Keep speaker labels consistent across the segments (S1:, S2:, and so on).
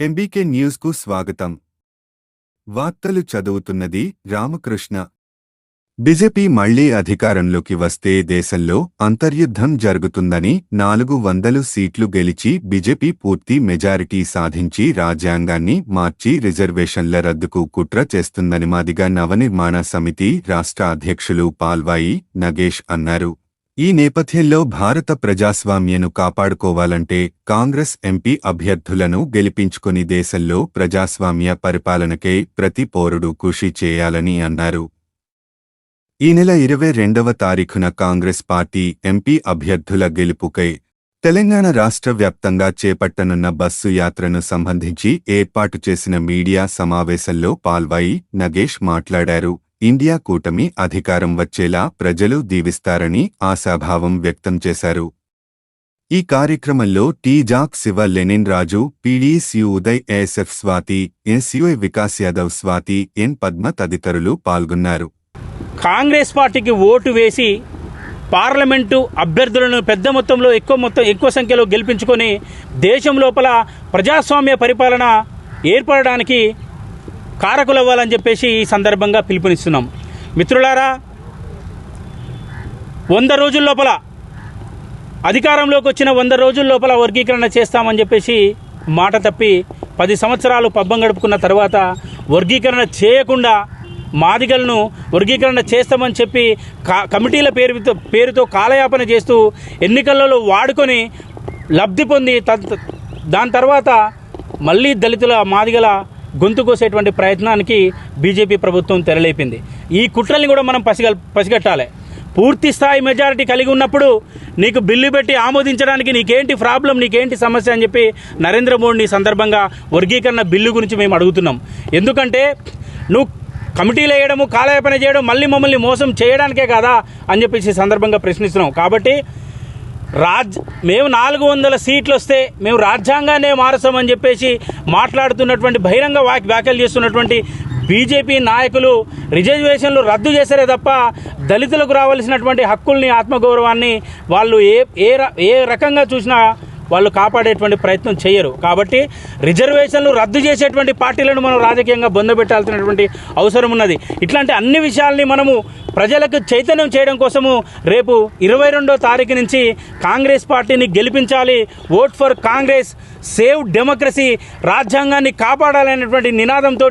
S1: MBK న్యూస్కు స్వాగతం. వార్తలు చదువుతున్నది రామకృష్ణ. బీజేపీ మళ్ళీ అధికారంలోకి వస్తే దేశంలో అంతర్యుద్ధం జరుగుతుందని నాలుగు వందలు సీట్లు గెలిచి బీజేపీ పూర్తి మెజారిటీ సాధించి రాజ్యాంగాన్ని మార్చి రిజర్వేషన్ల రద్దుకు కుట్ర చేస్తుందని మాదిగా నవనిర్మాణ సమితి రాష్ట్ర అధ్యక్షులు పాల్వాయి నగేష్ అన్నారు. ఈ నేపథ్యంలో భారత ప్రజాస్వామ్యను కాపాడుకోవాలంటే కాంగ్రెస్ ఎంపీ అభ్యర్థులను గెలిపించుకుని దేశంలో ప్రజాస్వామ్య పరిపాలనకై ప్రతి పౌరుడు కృషి చేయాలని అన్నారు. ఈ నెల ఇరవై రెండవ తారీఖున కాంగ్రెస్ పార్టీ ఎంపీ అభ్యర్థుల గెలుపుకై తెలంగాణ రాష్ట్ర వ్యాప్తంగా చేపట్టనున్న బస్సు యాత్రను సంబంధించి ఏర్పాటు చేసిన మీడియా సమావేశంలో పాల్వాయి నగేష్ మాట్లాడారు. ఇండియా కూటమి అధికారం వచ్చేలా ప్రజలు దీవిస్తారని ఆశాభావం వ్యక్తం చేశారు. ఈ కార్యక్రమంలో T JAC Shiva Lenin Raju PDSU Uday ASF Swathi SUI Vikas Yadav Swathi N Padma తదితరులు పాల్గొన్నారు.
S2: కాంగ్రెస్ పార్టీకి ఓటు వేసి పార్లమెంటు అభ్యర్థులను పెద్ద మొత్తంలో ఎక్కువ మొత్తం ఎక్కువ సంఖ్యలో గెలిపించుకొని దేశం లోపల ప్రజాస్వామ్య పరిపాలన ఏర్పడడానికి కారకులవ్వాలని చెప్పేసి ఈ సందర్భంగా పిలుపునిస్తున్నాం. మిత్రులారా వంద రోజుల లోపల అధికారంలోకి వచ్చిన వంద రోజుల లోపల వర్గీకరణ చేస్తామని చెప్పేసి మాట తప్పి పది సంవత్సరాలు పబ్బం గడుపుకున్న తర్వాత వర్గీకరణ చేయకుండా మాదిగలను వర్గీకరణ చేస్తామని చెప్పి కా కమిటీల పేరుతో పేరుతో కాలయాపన చేస్తూ ఎన్నికలలో వాడుకొని లబ్ధి పొంది దాని తర్వాత మళ్ళీ దళితుల మాదిగల గొంతు కోసేటువంటి ప్రయత్నానికి బీజేపీ ప్రభుత్వం తెరలేపింది. ఈ కుట్రల్ని కూడా మనం పసిగల్ పసిగట్టాలి. పూర్తి స్థాయి మెజారిటీ కలిగి ఉన్నప్పుడు నీకు బిల్లు పెట్టి ఆమోదించడానికి నీకేంటి ప్రాబ్లం నీకేంటి సమస్య అని చెప్పి నరేంద్ర మోడీని సందర్భంగా వర్గీకరణ బిల్లు గురించి మేము అడుగుతున్నాం. ఎందుకంటే నువ్వు కమిటీలు వేయడము కాలయాపన చేయడం మళ్ళీ మమ్మల్ని మోసం చేయడానికే కదా అని చెప్పేసి సందర్భంగా ప్రశ్నిస్తున్నాం. కాబట్టి రాజ్ మేము నాలుగు వందల సీట్లు వస్తే మేము రాజ్యాంగాన్నే మారుస్తామని చెప్పేసి మాట్లాడుతున్నటువంటి బహిరంగ వాక్ వ్యాఖ్యలు చేస్తున్నటువంటి బీజేపీ నాయకులు రిజర్వేషన్లు రద్దు చేశారే తప్ప దళితులకు రావాల్సినటువంటి హక్కుల్ని ఆత్మగౌరవాన్ని వాళ్ళు ఏ ఏ ర- ఏ రకంగా చూసినా వాళ్ళు కాపాడేటువంటి ప్రయత్నం చేయరు. కాబట్టి రిజర్వేషన్లు రద్దు చేసేటువంటి పార్టీలను మనం రాజకీయంగా బొందబెట్టాల్సినటువంటి అవసరం ఉన్నది. ఇట్లాంటి అన్ని విషయాల్ని మనము ప్రజలకు చైతన్యం చేయడం కోసము రేపు ఇరవై రెండో తారీఖు నుంచి కాంగ్రెస్ పార్టీని గెలిపించాలి. Vote for Congress save democracy రాజ్యాంగాన్ని కాపాడాలనేటువంటి నినాదంతో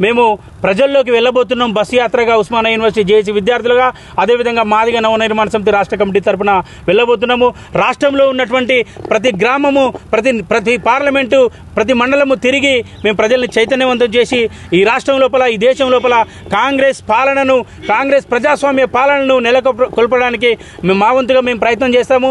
S2: మేము ప్రజల్లోకి వెళ్ళబోతున్నాం. బస్సు యాత్రగా ఉస్మానియా యూనివర్సిటీ జేఏసీ విద్యార్థులుగా. అదేవిధంగా మాదిగ నవనిర్మాణ సమితి రాష్ట్ర కమిటీ తరపున వెళ్ళబోతున్నాము. రాష్ట్రంలో ఉన్నటువంటి ప్రతి గ్రామము ప్రతి ప్రతి పార్లమెంటు ప్రతి మండలము తిరిగి మేము ప్రజల్ని చైతన్యవంతం చేసి ఈ రాష్ట్రం లోపల ఈ దేశం లోపల కాంగ్రెస్ పాలనను కాంగ్రెస్ ప్రజాస్వామ్య పాలనను నెలకొల్పడానికి మేము మా వంతుగా మేము ప్రయత్నం చేస్తాము.